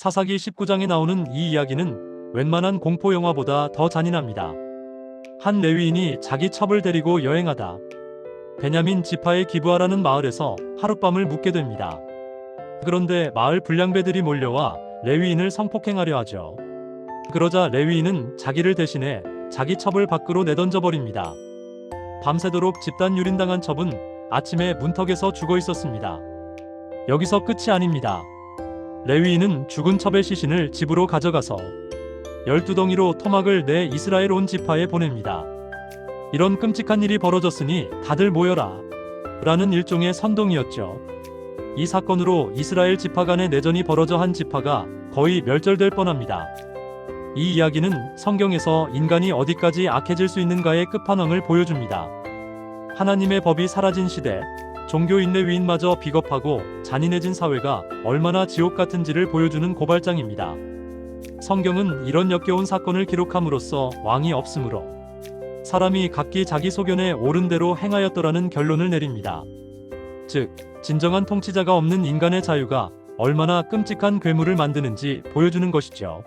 사사기 19장에 나오는 이 이야기는 웬만한 공포 영화보다 더 잔인합니다. 한 레위인이 자기 첩을 데리고 여행하다 베냐민 지파에 기부하라는 마을에서 하룻밤을 묵게 됩니다. 그런데 마을 불량배들이 몰려와 레위인을 성폭행하려 하죠. 그러자 레위인은 자기를 대신해 자기 첩을 밖으로 내던져 버립니다. 밤새도록 집단 유린당한 첩은 아침에 문턱에서 죽어 있었습니다. 여기서 끝이 아닙니다. 레위인은 죽은 첩의 시신을 집으로 가져가서 열두 덩이로 토막을 내 이스라엘 온 지파에 보냅니다. 이런 끔찍한 일이 벌어졌으니 다들 모여라. 라는 일종의 선동이었죠. 이 사건으로 이스라엘 지파 간의 내전이 벌어져 한 지파가 거의 멸절될 뻔합니다. 이 이야기는 성경에서 인간이 어디까지 악해질 수 있는가의 끝판왕을 보여줍니다. 하나님의 법이 사라진 시대, 종교 인내 위인마저 비겁하고 잔인해진 사회가 얼마나 지옥 같은지를 보여주는 고발장입니다. 성경은 이런 역겨운 사건을 기록함으로써 왕이 없으므로 사람이 각기 자기 소견에 옳은 대로 행하였더라는 결론을 내립니다. 즉, 진정한 통치자가 없는 인간의 자유가 얼마나 끔찍한 괴물을 만드는지 보여주는 것이죠.